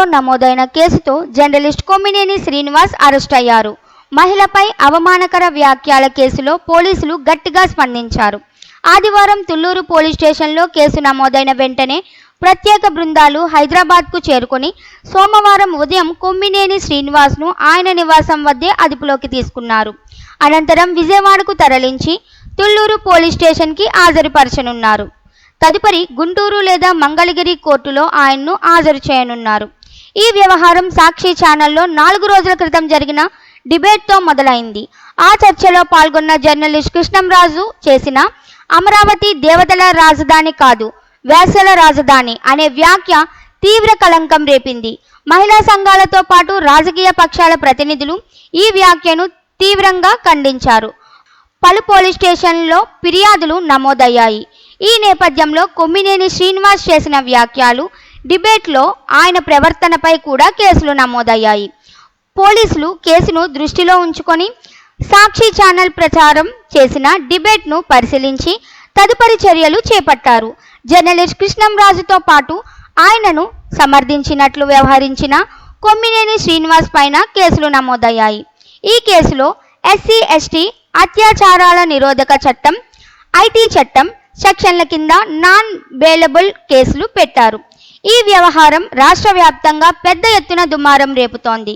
జిల్లాలో నమోదైన కేసుతో జర్నలిస్ట్ కొమ్మినేని శ్రీనివాస్ అరెస్ట్ అయ్యారు. మహిళపై అవమానకర వ్యాఖ్యల కేసులో పోలీసులు గట్టిగా స్పందించారు. ఆదివారం తుళ్ళూరు పోలీస్ స్టేషన్లో కేసు నమోదైన వెంటనే ప్రత్యేక బృందాలు హైదరాబాద్కు చేరుకొని సోమవారం ఉదయం కొమ్మినేని శ్రీనివాస్ను ఆయన నివాసం వద్దే అదుపులోకి తీసుకున్నారు. అనంతరం విజయవాడకు తరలించి తుళ్ళూరు పోలీస్ స్టేషన్కి హాజరుపరచనున్నారు. తదుపరి గుంటూరు లేదా మంగళగిరి కోర్టులో ఆయన్ను హాజరు చేయనున్నారు. ఈ వ్యవహారం సాక్షి ఛానల్లో నాలుగు రోజుల క్రితం జరిగిన డిబేట్తో మొదలైంది. ఆ చర్చలో పాల్గొన్న జర్నలిస్ట్ కృష్ణంరాజు చేసిన అమరావతి దేవతల రాజధాని కాదు వేసల రాజధాని అనే వ్యాఖ్య తీవ్ర కలంకం రేపింది. మహిళా సంఘాలతో పాటు రాజకీయ పక్షాల ప్రతినిధులు ఈ వ్యాఖ్యను తీవ్రంగా ఖండించారు. పలు పోలీస్ స్టేషన్లో ఫిర్యాదులు నమోదయ్యాయి. ఈ నేపథ్యంలో కొమ్మినేని శ్రీనివాస్ చేసిన వ్యాఖ్యలు డిబేట్లో ఆయన ప్రవర్తనపై కూడా కేసులు నమోదయ్యాయి. పోలీసులు కేసును దృష్టిలో ఉంచుకొని సాక్షి ఛానల్ ప్రచారం చేసిన డిబేట్ను పరిశీలించి తదుపరి చర్యలు చేపట్టారు. జర్నలిస్ట్ కృష్ణంరాజుతో పాటు ఆయనను సమర్థించినట్లు వ్యవహరించిన కొమ్మినేని శ్రీనివాస్ పైన కేసులు నమోదయ్యాయి. ఈ కేసులో ఎస్సీ ఎస్టీ అత్యాచారాల నిరోధక చట్టం ఐటీ చట్టం సెక్షన్ల కింద నాన్ బెయిలబుల్ కేసులు పెట్టారు. ఈ వ్యవహారం రాష్ట్ర వ్యాప్తంగా పెద్ద ఎత్తున దుమారం రేపుతోంది.